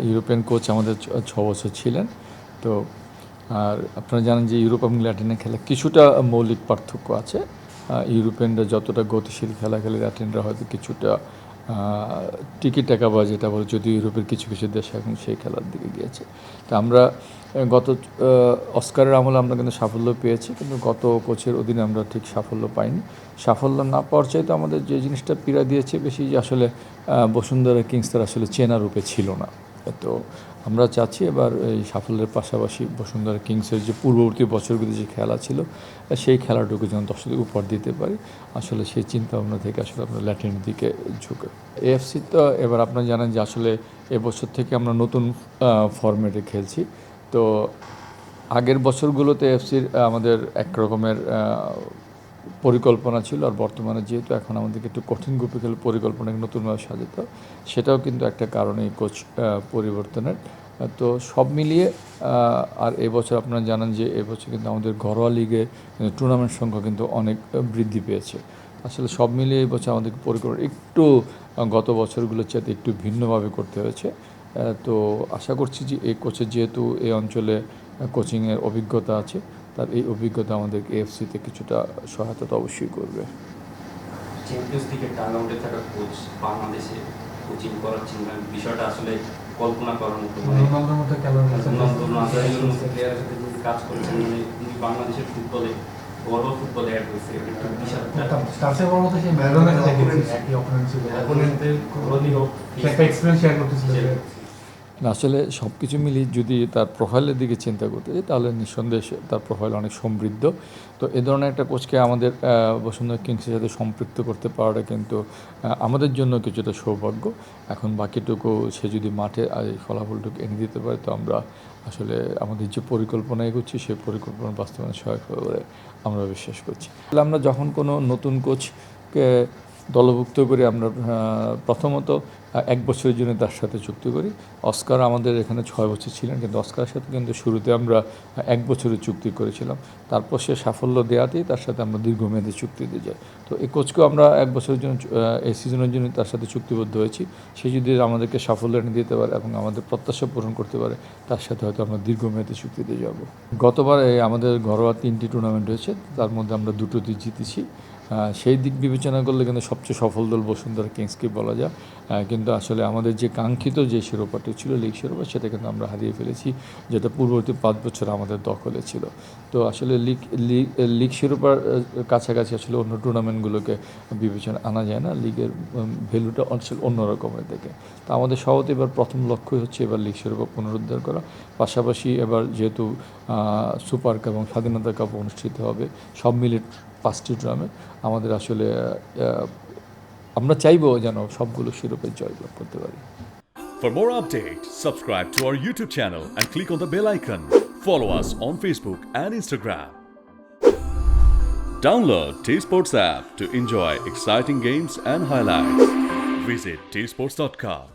European coach আমাদের ছ- বছর ছিলেন। তো, আর আপনারা জানেন যে ইউরোপ এবং ল্যাটিনের খেলা কিছুটা মৌলিক পার্থক্য আছে। ইউরোপিয়ানরা যতটা গতিশীল খেলা খেলে, ল্যাটিনরা হয়তো কিছুটা টিকিট টাকা বা যেটা বলে যদিও ইউরোপের কিছু কিছু দেশ এখন সেই খেলার দিকে গিয়েছে। তা আমরা গত অস্কারের আমলে আমরা কিন্তু সাফল্য পেয়েছি, কিন্তু গত কোচের অধীনে আমরা ঠিক সাফল্য পাইনি। সাফল্য না পাওয়ার চাইতে আমাদের যে জিনিসটা পীড়া দিয়েছে বেশি যে আসলে বসুন্ধরা কিংস তার আসলে চেনা রূপে ছিল না। তো আমরা চাচ্ছি এবার এই সাফল্যের পাশাপাশি বসুন্ধরা কিংসের যে পূর্ববর্তী বছরগুলি যে খেলা ছিল, সেই খেলাটুকু যেন দর্শকদের উপর দিতে পারি। আসলে সেই চিন্তা ভাবনা থেকে আসলে আমরা ল্যাটিনের দিকে ঝুঁকে। এএফসি তো এবার আপনারা জানেন যে আসলে এবছর থেকে আমরা নতুন ফরম্যাটে খেলছি। তো আগের বছরগুলোতে এফসির আমাদের এক রকমের পরিকল্পনা ছিল আর বর্তমানে যেহেতু এখন আমাদেরকে একটু কঠিন গ্রুপে খেলে পরিকল্পনাকে নতুনভাবে সাজাতে সেটাও কিন্তু একটা কারণ কোচ পরিবর্তনের। তো সব মিলিয়ে আর এবছর আপনারা জানান যে এবছর কিন্তু আমাদের ঘরোয়া লিগে টুর্নামেন্ট সংখ্যা কিন্তু অনেক বৃদ্ধি পেয়েছে। আসলে সব মিলিয়ে এই বছর আমাদেরকে পরিকল্পনা একটু গত বছরগুলোর চাইতে একটু ভিন্নভাবে করতে হয়েছে। তো আশা করছি যে এই কোচের যেহেতু এই অঞ্চলে কোচিংয়ের অভিজ্ঞতা আছে তার এই অভিজ্ঞতা আমাদেরকে এফসিতে কিছুটা সহায়তা তো অবশ্যই করবে। চ্যাম্পিয়ন্স লিগের টার্ন আউটে থাকা কোচ বাংলাদেশে কোচিং করাচ্ছেন বিষয়টা আসলে কল্পনা করার মতো মানে প্লেয়ারের সাথে কাজ করছেন মানে উনি বাংলাদেশের ফুটবলে বড় ফুটবলে অ্যাড হয়েছে। এটা একটা বিশাল একটা বড় মতো সেই ম্যারাডোনার সাথে একই অপোনেন্ট ছিল। একটা এক্সপিরিয়েন্স শেয়ার করতেছিল। না, আসলে সব কিছু মিলিয়ে যদি তার প্রোফাইলের দিকে চিন্তা করতে যাই তাহলে নিঃসন্দেহে তার প্রোফাইল অনেক সমৃদ্ধ। তো এ ধরনের একটা কোচকে আমাদের বসুন্ধরা কিংসের সাথে সম্পৃক্ত করতে পারাটা কিন্তু আমাদের জন্য কিছুটা সৌভাগ্য। এখন বাকিটুকু সে যদি মাঠে এই ফলাফলটুকু এনে দিতে পারে তো আমরা আসলে আমাদের যে পরিকল্পনা এগোচ্ছি সেই পরিকল্পনা বাস্তবায়নে সহায়ক হবে বলে আমরা বিশ্বাস করছি। তাহলে আমরা যখন কোনো নতুন কোচকে দলভুক্ত করে আমরা প্রথমত এক বছরের জন্য তার সাথে চুক্তি করি। অস্কার আমাদের এখানে ছয় বছর ছিলেন কিন্তু অস্কারের সাথে কিন্তু শুরুতে আমরা এক বছরের চুক্তি করেছিলাম। তারপর সে সাফল্য দেওয়াতেই তার সাথে আমরা দীর্ঘমেয়াদী চুক্তিতে যাই। তো এই কোচকেও আমরা এক বছরের জন্য এই সিজনের জন্য তার সাথে চুক্তিবদ্ধ হয়েছি। সে যদি আমাদেরকে সাফল্য এনে দিতে পারে এবং আমাদের প্রত্যাশা পূরণ করতে পারে তার সাথে হয়তো আমরা দীর্ঘমেয়াদী চুক্তিতে যাব। গতবার আমাদের ঘরোয়া তিনটি টুর্নামেন্ট হয়েছে তার মধ্যে আমরা দুটোতে জিতেছি। সেই দিক বিবেচনা করলে কিন্তু সবচেয়ে সফল দল বসুন্ধরা কিংসকে বলা যায়। আহ, কিন্তু আসলে আমাদের যে কাঙ্ক্ষিত যে শিরোপাটি ছিল লিগ শিরোপা, সেটা কিন্তু আমরা হারিয়ে ফেলেছি, যেটা পূর্ববর্তী পাঁচ বছর আমাদের দখলে ছিল। তো আসলে লিগ লিগ লিগ শিরোপার কাছাকাছি আসলে অন্য টুর্নামেন্টগুলোকে বিবেচনা আনা যায় না। লিগের ভ্যালুটা আসলে অন্যরকমের দেখে তো আমাদের সহতে এবার প্রথম লক্ষ্যই হচ্ছে এবার লিগ শিরোপা পুনরুদ্ধার করা। পাশাপাশি এবার যেহেতু সুপার কাপ এবং স্বাধীনতা কাপ অনুষ্ঠিত হবে, সব মিলে পাঁচটি টুর্নামেন্ট, আমাদের আসলে আমরা চাইব যেন সবগুলো শিরোপের জয়লাভ করতে পারি For more updates, subscribe to our YouTube channel and click on the bell icon. Follow us on Facebook and Instagram. Download T Sports app to enjoy exciting games and highlights. Visit tsports.com.